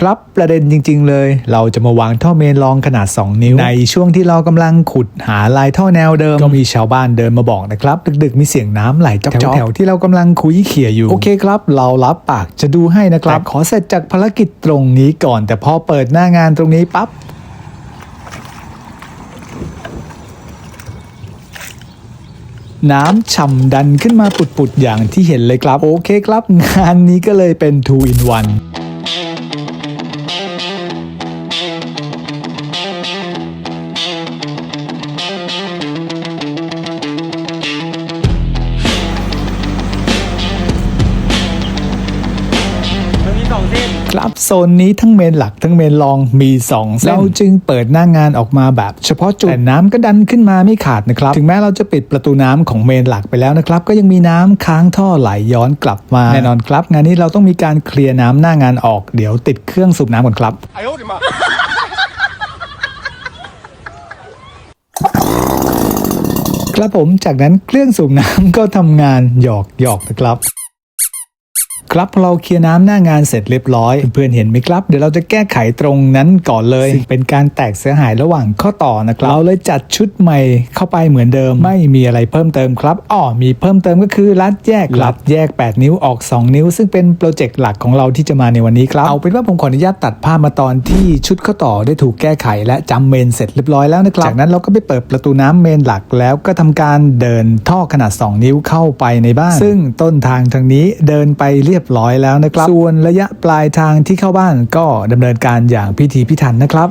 ครับประเด็นจริง ๆ เลย เราจะมาวางท่อเมนรองขนาด 2 นิ้ว ในช่วงที่เรากำลังขุดหาลายท่อแนวเดิม ก็มีชาวบ้านเดินมาบอกนะครับ ดึกๆ มีเสียงน้ำไหลจอกๆแถวๆที่เรากำลังคุยเขี่ยอยู่ โอเคครับ เรารับปากจะดูให้นะครับแต่ขอเสร็จจากภารกิจตรงนี้ก่อน แต่พอเปิดหน้างานตรงนี้ปั๊บน้ำฉ่ำดันขึ้นมาปุดๆอย่างที่เห็นเลยครับ โอเคครับ งานนี้ก็เลยเป็น 2 in 1 ครับโซนนี้ทั้งเมนหลักทั้งเมนรองมี2เส้นเราจึงเปิดหน้างานออกมาแบบเฉพาะจุดแต่น้ำก็ดันขึ้นมาไม่ขาดนะครับ ถึงแม้เราจะปิดประตูน้ำของเมนหลักไปแล้วนะครับ ก็ยังมีน้ำค้างท่อไหลย้อนกลับมา แน่นอนครับ งานนี้เราต้องมีการเคลียร์น้ำหน้างานออกเดี๋ยวติดเครื่องสูบน้ำก่อนครับไครับผมจากนั้นเครื่องสูบน้ำก็ทำงานหยอกหยอกนะครับ ครับพอเราเคลียร์น้ำหน้างานเสร็จเรียบร้อย เพื่อนเห็นไหมครับ เดี๋ยวเราจะแก้ไขตรงนั้นก่อนเลย เป็นการแตกเสียหายระหว่างข้อต่อนะครับเราเลยจัดชุดใหม่เข้าไปเหมือนเดิม ไม่มีอะไรเพิ่มเติมครับอ้อมีเพิ่มเติมก็คือรัดแยกรัดแยก 8 นิ้วออก 2 นิ้ว ซึ่งเป็นโปรเจกต์หลักของเราที่จะมาในวันนี้ครับเอาเป็นว่าผมขออนุญาตตัดภาพมาตอนที่ชุดข้อต่อได้ถูกแก้ไข และจำเมนเสร็จเรียบร้อยแล้วนะครับจากนั้นเราก็ไปเปิดประตูน้ำเมนหลักแล้วก็ทำการเดินท่อขนาด 2 นิ้วเข้าไปในบ้าน ซึ่งต้นทางทางนี้เดินไปเรียบร้อยแล้วนะครับ ส่วนระยะปลายทางที่เข้าบ้านก็ดำเนินการอย่างพิธีพิถันนะครับ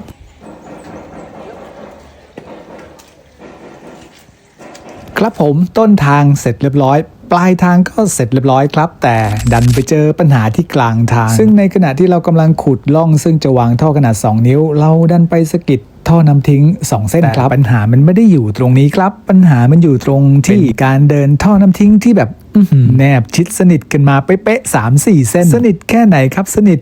ครับผมต้นทางเสร็จเรียบร้อย ปลายทางก็เสร็จเรียบร้อยครับ แต่ดันไปเจอปัญหาที่กลางทาง ซึ่งในขณะที่เรากำลังขุดล่อง ซึ่งจะวางท่อขนาด 2 นิ้ว เราดันไปสะกิด ท่อนำทิ้ง 2 เส้นครับ ปัญหามันไม่ได้อยู่ตรงนี้ครับ ปัญหามันอยู่ตรงที่การเดินท่อน้ำทิ้งที่แบบอื้อหือแนบชิดสนิทกันมาเป๊ะๆสามสี่เส้น สนิทแค่ไหนครับ สนิท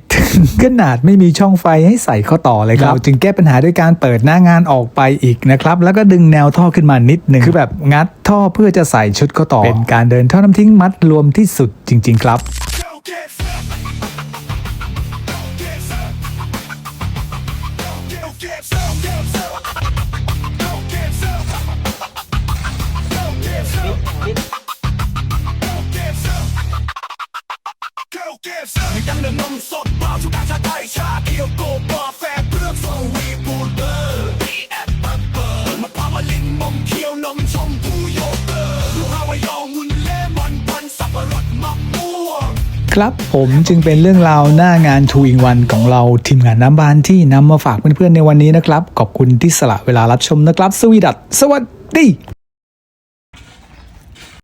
ขนาดไม่มีช่องไฟให้ใส่ข้อต่อเลยครับ เราจึงแก้ปัญหาด้วยการเปิดหน้างานออกไปอีกนะครับ แล้วก็ดึงแนวท่อขึ้นมานิดหนึ่งคือแบบงัดท่อเพื่อจะใส่ชุดข้อต่อ เป็นการเดินท่อน้ำทิ้งมัดรวมที่สุดจริง ๆ ครับ มเคี้ยวนมชมพูโยเกิร์ตลูกฮาวายองวุ้นเลมอนพันสับปะรดมะม่วงครับผมจึงเป็นเรื่องราวหน้างานทูอิงวันของเราทีมงานน้ำบานที่นำมาฝากเพื่อนๆในวันนี้นะครับ ขอบคุณที่สละเวลารับชมนะครับ สวีดัตสวัสดี